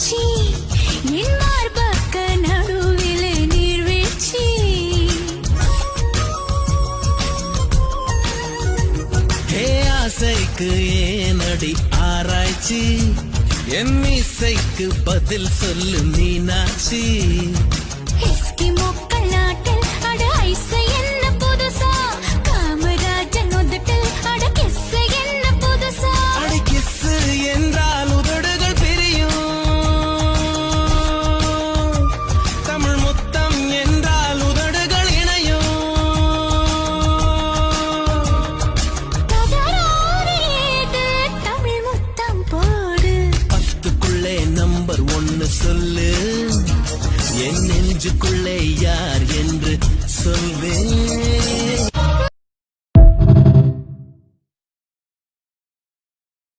பூச்சி என் மார்பக்க நடுவிலே நீர்வீழ்ச்சி. ஹே ஆசைக்கு ஏனடி ஆராய்ச்சி. என் இசைக்கு பதில் சொல்லு மீனாட்சி. சொல்லு. என் நெஞ்சுக்குள்ளே யார் என்